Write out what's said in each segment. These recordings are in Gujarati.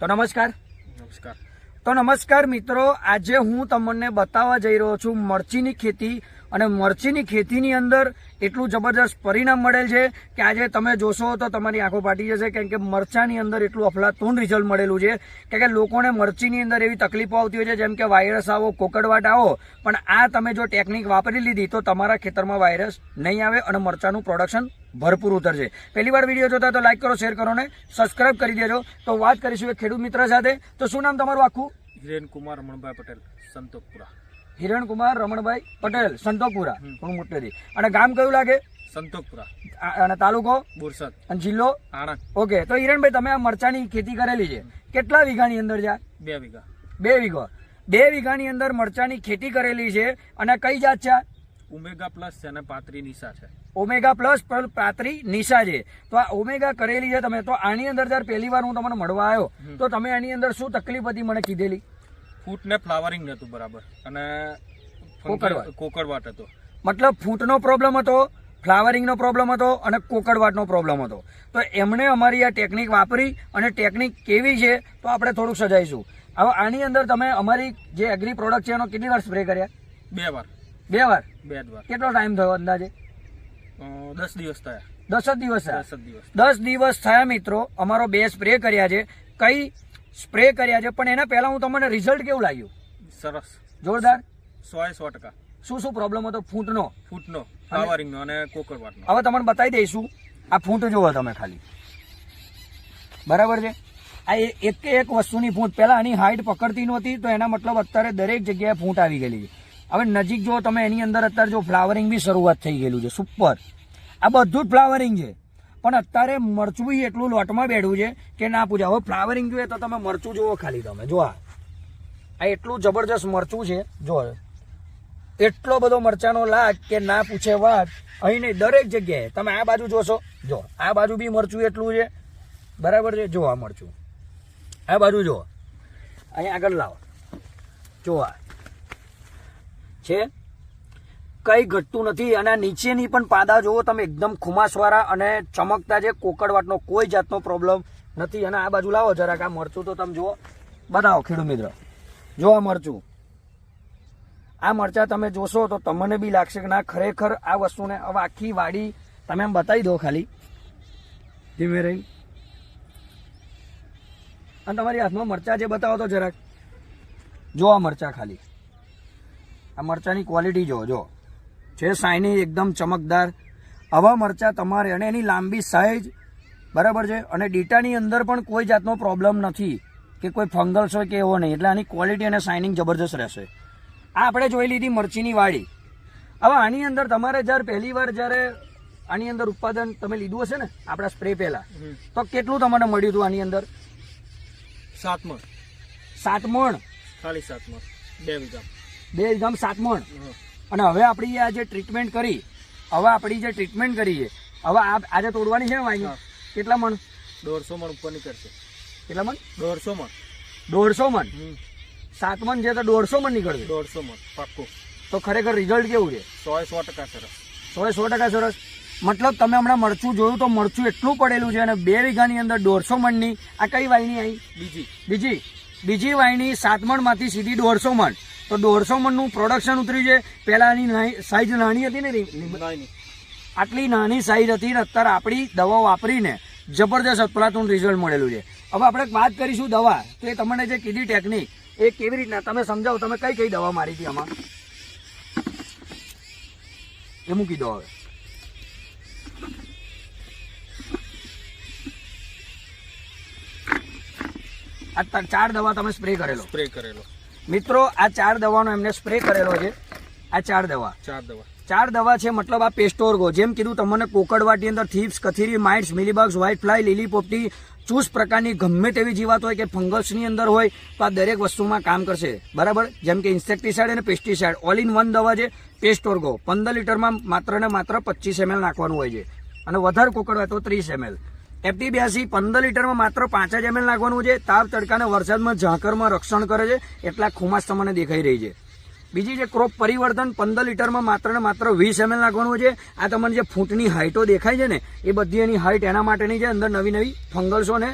તો નમસ્કાર. નમસ્કાર. તો નમસ્કાર મિત્રો આજે હું તમને બતાવવા જઈ રહ્યો છું મરચીની ખેતી અને મરચીની ખેતીની અંદર એટલું જબરદસ્ત પરિણામ મળેલ છે કે આજે તમે જોશો તો તમારી આંખો ફાટી જશે. કેમ કે મરચાની અંદર એટલું અફલાતૂન રિઝલ્ટ મળેલું છે. કેમ કે લોકોને મરચીની અંદર એવી તકલીફો આવતી હોય છે, જેમ કે વાયરસ આવો કોકડવાટ આવો, પણ આ તમે જો ટેકનિક વાપરી લીધી તો તમારા ખેતરમાં વાયરસ નહીં આવે અને મરચાનું પ્રોડક્શન ભરપૂર ઉતરશે. પહેલી વાર વીડિયો જોતા તો લાઇક કરો શેર કરો ને સબસ્ક્રાઇબ કરી દેજો. તો વાત કરીશું એક ખેડૂત મિત્ર સાથે. તો શું નામ તમારું આખું? હિરેન કુમાર રમણભાઈ પટેલ સંતોકપુરા હિરણકુમાર રમણભાઈ પટેલ સંતોકપુરા હું મોટેથી. અને ગામ કયું લાગે? સંતોકપુરા અને તાલુકો? બોરસદ. અને જિલ્લો? આણંદ. ઓકે તો હિરણભાઈ તમે આ મરચાની ખેતી કરેલી છે. કેટલા વીઘાની અંદર છે બે વીઘા. બે વીઘો. બે વીઘાની અંદર મરચાની ખેતી કરેલી છે. અને કઈ જાત છે ઓમેગા પ્લસ છે અને પાત્રી નિશા છે. ઓમેગા પ્લસ પાતરી પાત્રી નિશા છે. તો આ ઓમેગા કરેલી છે તમે. તો આની અંદર જ્યારે પહેલી વાર હું તમને મળવા આવ્યો તો તમે આની અંદર શું તકલીફ હતી મને કીધેલી? ફૂટ ને ફ્લાવરિંગ નતું બરાબર. અને. કોકરવાટ હતો. મતલબ ફૂટનો પ્રોબ્લેમ હતો ફ્લાવરિંગનો પ્રોબ્લેમ હતો અને કોકડવાટનો પ્રોબ્લેમ હતો. તો એમણે અમારી આ ટેકનિક વાપરી અને ટેકનિક કેવી છે તો આપણે થોડુંક સજાઈશું હવે આની અંદર તમે અમારી જે એગ્રી પ્રોડક્ટ છે એનો કેટલી વાર સ્પ્રે કર્યા? બે વાર. બે વાર? બે વાર. કેટલો ટાઈમ થયો અંદાજે? દસ દિવસ થયા. દસ જ દિવસ થયા. દસ દિવસ. થયા મિત્રો અમારો બે સ્પ્રે કર્યા છે. કઈ સ્પ્રે કર્યા છે પણ એના પહેલા હું તમને રિઝલ્ટ કેવું લાગ્યું? સરસ. જોરદાર? સો એ સો ટકા. શું શું પ્રોબ્લેમ હતો? ફૂટનો? ફૂટનો ફ્લાવરિંગનો અને કોકરવાટનો હવે તમને બતાવી દઈશું. આ ફૂંટ જુઓ તમે ખાલી. બરાબર છે? આ એક કે એક વસ્તુની ફૂટ. પહેલાં આની હાઇટ પકડતી નહોતી તો એના મતલબ અત્યારે દરેક જગ્યાએ ફૂટ આવી ગયેલી છે. હવે નજીક જો તમે એની અંદર અત્યારે જો ફ્લાવરિંગ બી શરૂઆત થઈ ગયેલું છે. સુપર આ બધું જ ફ્લાવરિંગ છે. પણ અત્યારે મરચું બી એટલું લોટમાં બેઠું છે કે ના પૂછે હવે ફ્લાવરિંગ જોઈએ તો તમે મરચું જુઓ ખાલી તમે. જો આ. એટલું જબરજસ્ત મરચું છે. જો એટલો બધો મરચાનો લાગ કે ના પૂછે વાત. અહીં નહીં, દરેક જગ્યાએ. તમે આ બાજુ જોશો. જો આ બાજુ બી મરચું એટલું છે. બરાબર છે? જો આ મરચું. આ બાજુ જો અહીંયા આગળ લાવો. જો આ. છે? કઈ ઘટતું નથી અને નીચેની પણ પાદા જુઓ, તમે એકદમ ખુમાસવાળા અને ચમકતા છે કોકડવાટનો કોઈ જાતનો પ્રોબ્લેમ નથી. અને આ બાજુ લાવો જરાક, આ મરચું તો તમે જુઓ. બતાવો ખેડૂત મિત્ર. જો આ મરચું. આ મરચા તમે જોશો તો તમને બી લાગશે કે ના, ખરેખર આ વસ્તુને હવે આખી વાડી તમે એમ બતાવી દો ખાલી. ધીમે રહી. અને તમારી હાથમાં મરચા જે બતાવો તો જરાક. જો આ મરચા ખાલી. આ મરચાની ક્વોલિટી જો જો છે સાઈની એકદમ ચમકદાર આવા મરચા તમારે અને એની લાંબી સાઈઝ બરાબર છે? અને ડેટાની અંદર પણ કોઈ જાતનો પ્રોબ્લેમ નથી કે કોઈ ફંગલ્સ હોય કે એવો નહીં. એટલે આની ક્વોલિટી અને શાઇનિંગ જબરજસ્ત રહેશે. આ આપણે જોઈ લીધી મરચીની વાડી. હવે આની અંદર તમારે જ્યારે પહેલી વાર જ્યારે આની અંદર ઉત્પાદન તમે લીધું હશે ને આપણા સ્પ્રે પહેલા તો કેટલું તમને મળ્યું હતું આની અંદર? સાત મણ. સાત મણ. ખાલી સાત મણ. બે વીઘા. બે વિઘામ સાત મણ. અને હવે આપણી આ જે ટ્રીટમેન્ટ કરી હવે આપણી જે ટ્રીટમેન્ટ કરી છે હવે આ આજે તોડવાની છે ને કેટલા મણ? દોઢસો મણ ઉપર નીકળશે કેટલા મણ? દોઢસો મણ. દોઢસો મણ. સાત મણ છે તો દોઢસો મણ નીકળશે. દોઢસો મણ પાક્કું. તો ખરેખર રિઝલ્ટ કેવું છે? સો સો ટકા સરસ. સો સો ટકા સરસ. મતલબ તમે હમણાં મરચું જોયું તો મરચું એટલું પડેલું છે અને બે વીઘાની અંદર દોઢસો મણની આ કઈ વાયની આવી બીજી. બીજી. બીજી વાયની સાત મણમાંથી સીધી દોઢસો મણ. તો દોઢસો મણનું પ્રોડક્શન ઉતર્યું છે. પહેલાંની સાઈઝ નાની હતી ને આટલી નાની સાઈઝ હતી ને અત્યારે આપણી દવા વાપરીને જબરદસ્ત અપલાતું રિઝલ્ટ મળેલું છે. હવે આપણે વાત કરીશું દવા. તો એ તમને જે કીધી ટેકનિક એ કેવી રીતના? તમે સમજાવો તમે કઈ કઈ દવા મારી હતી આમાં? એ મૂકી દો હવે. આ ચાર દવા તમે સ્પ્રે કરેલો. સ્પ્રે કરેલો. મિત્રો આ ચાર દવાનો એમને સ્પ્રે કરેલો છે. આ ચાર દવા. ચાર દવા. ચાર દવા છે મતલબ આ પેસ્ટોર્ગો જેમ કીધું તમને કોકડવાટી અંદર થીપ્સ કથીરી માઇટ્સ મિલીબગ્સ વ્હાઇટ ફ્લાય લીલી પોપટી ચૂસ પ્રકારની ગમે તેવી જીવાત હોય કે ફંગલ્સની અંદર હોય તો આ દરેક વસ્તુમાં કામ કરશે. બરાબર? જેમ કે ઇન્સેક્ટિસાઇડ અને પેસ્ટિસાઇડ ઓલ ઇન વન દવા છે પેસ્ટોર્ગો પંદર લીટરમાં માત્ર ને માત્ર પચીસ એમએલ નાખવાનું હોય છે. અને વધારે કોકડવા તો ત્રીસ એમએલ એફટી બ્યાસી પંદર લીટરમાં માત્ર પાંચ જ એમએલ નાખવાનું છે. તાપ તડકાને વરસાદમાં ઝાંકરમાં રક્ષણ કરે છે. એટલા ખુમાસ તમને દેખાઈ રહી છે. બીજી જે ક્રોપ પરિવર્તન પંદર લીટરમાં માત્ર ને માત્ર વીસ એમએલ નાખવાનું છે. આ તમને જે ફૂટની હાઇટો દેખાય છે ને, એ બધી એની હાઇટ એના માટેની છે. અંદર નવી નવી ફંગલ્સો ને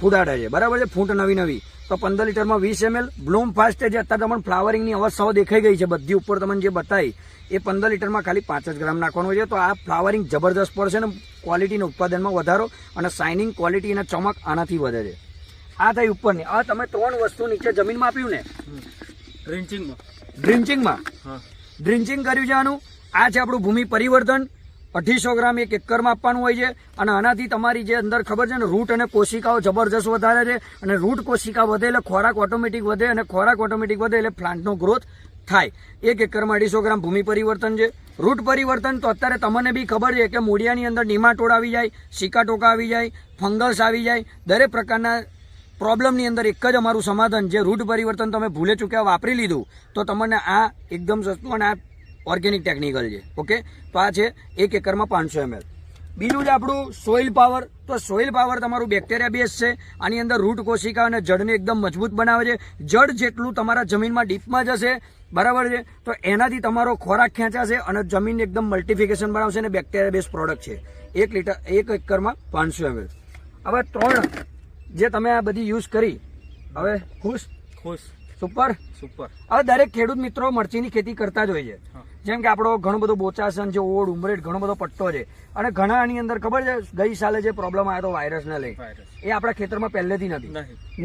ફૂટાડે છે. બરાબર છે? ફૂંટ નવી નવી. તો પંદર લીટરમાં વીસ એમએલ. બ્લૂમ ફાસ્ટ છે જે અત્યારે તમને ફ્લાવરિંગની અવસ્થાઓ દેખાઈ ગઈ છે બધી ઉપર તમને જે બતાવી એ પંદર લીટરમાં ખાલી પાંચ જ ગ્રામ નાખવાનું છે. તો આ ફ્લાવરિંગ જબરદસ્ત પડશે ને ક્વોલિટીના ઉત્પાદનમાં વધારો અને શાઇનિંગ ક્વોલિટી અને ચમક આનાથી વધે છે. આ થઈ ઉપરની. આ તમે ત્રણ વસ્તુ નીચે જમીનમાં આપ્યું ને? ડ્રિન્ચિંગમાં હા. ડ્રિન્ચિંગ કર્યું છે આનું? આ છે આપણું ભૂમિ પરિવર્તન. અઢીસો ગ્રામ એક એકરમાં આપવાનું હોય છે અને આનાથી તમારી જે અંદર ખબર છે ને રૂટ અને કોશિકાઓ જબરજસ્ત વધારે છે અને રૂટ કોશિકા વધે એટલે ખોરાક ઓટોમેટિક વધે અને ખોરાક ઓટોમેટિક વધે એટલે પ્લાન્ટનો ગ્રોથ થાય. એક એકરમાં અઢીસો ગ્રામ ભૂમિ પરિવર્તન છે. રૂટ પરિવર્તન તો અત્યારે તમને બી ખબર છે કે મૂળિયાની અંદર નિમાટોડ આવી જાય સિકાટોકા આવી જાય, ફંગસ આવી જાય. દરેક પ્રકારના પ્રોબ્લેમની અંદર એક જ અમારું સમાધાન જે રૂટ પરિવર્તન તમે ભૂલે ચૂક્યા, વાપરી લીધું, તો તમને આ એકદમ સસ્તું અને આ ઓર્ગેનિક ટેકનિકલ છે. ઓકે તો આ છે એક એકરમાં પાંચસો એમએલ બીજું જ આપણું સોઇલ પાવર તો સોઇલ પાવર તમારું બેક્ટેરિયા બેઝ છે. આની અંદર રૂટ કોશિકા અને જડને એકદમ મજબૂત બનાવે છે. જડ જેટલું તમારા જમીનમાં ડીપમાં જશે, બરાબર છે, તો એનાથી તમારો ખોરાક ખેંચાશે અને જમીન એકદમ મલ્ટિફિકેશન બનાવશે અને બેક્ટેરિયા બેઝ પ્રોડક્ટ છે. એક લીટર, એક એકરમાં પાંચસો એમએલ હવે ત્રણ જે તમે આ બધી યુઝ કરી, હવે ખુશ? ખુશ. સુપર? સુપર. હવે દરેક ખેડૂત મિત્રો મરચીની ખેતી કરતા જ હોય છે. જેમ કે આપણો ઘણો બધો બોચાસન છે ઓડ ઉમરેટ ઘણો બધો પટ્ટો છે. અને ઘણા આની અંદર ખબર છે ગઈ સાલે જે પ્રોબ્લેમ આવ્યો હતો વાયરસને લઈ એ આપણા ખેતરમાં પહેલેથી નથી.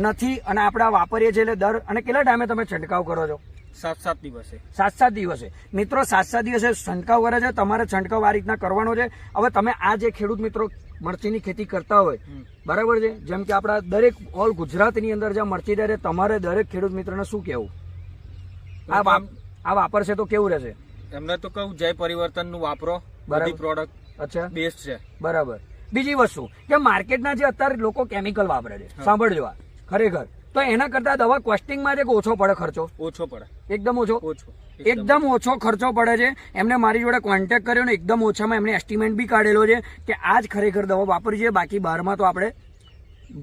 નથી અને આપણે વાપરીએ છીએ એટલે દર અને કેટલા ટાઈમે તમે છંટકાવ કરો છો? સાત સાત દિવસે. સાત સાત દિવસે. મિત્રો સાત સાત દિવસે છંટકાવ કરે છે તમારે છંટકાવ આ રીતના કરવાનો છે. હવે તમે આ જે ખેડૂત મિત્રો મરચીની ખેતી કરતા હોય બરાબર છે? જેમ કે આપણા દરેક ઓલ ગુજરાતની અંદર જ્યાં મરચી રહે તમારે દરેક ખેડૂત મિત્રને શું કહેવું? આ વાપ- આ વાપરશે તો કેવું રહેશે? એમને તો કહું જય પરિવર્તનનું વાપરો. બરાબર. બધી પ્રોડક્ટ અચ્છા. બેસ્ટ છે. બરાબર. બીજી વસ્તુ કે માર્કેટના જે અત્યારે લોકો કેમિકલ વાપરે છે. સાંભળજો આ. ખરેખર. તો એના કરતા દવા કોસ્ટિંગમાં છે કે ઓછો પડે ખર્ચો. ઓછો પડે. એકદમ ઓછો. ઓછો. એકદમ ઓછો ખર્ચો પડે છે. એમને મારી જોડે કોન્ટેક્ટ કર્યો ને એકદમ ઓછામાં એમને એસ્ટિમેટ બી કાઢેલો છે કે આ જ ખરેખર દવા વાપરી છે. બાકી બહારમાં તો આપણે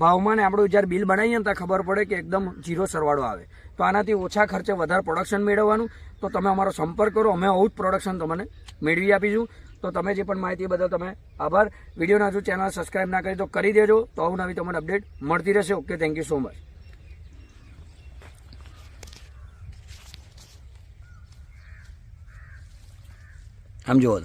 ભાવમાં ને આપણું જ્યારે બિલ બનાવીએ ને ત્યાં ખબર પડે કે એકદમ જીરો સરવાળો આવે. તો આનાથી ઓછા ખર્ચે વધારે પ્રોડક્શન મેળવવાનું. તો તમે અમારો સંપર્ક કરો. અમે આવું જ પ્રોડક્શન તમને મેળવી આપીશું. તો તમે જે પણ માહિતી બદલ તમે આભાર. વિડીયોના જો ચેનલ સબસ્ક્રાઇબ ના કરી તો કરી દેજો. તો આવું નવી તમને અપડેટ મળતી રહેશે. Okay thank you so much આમ જુઓ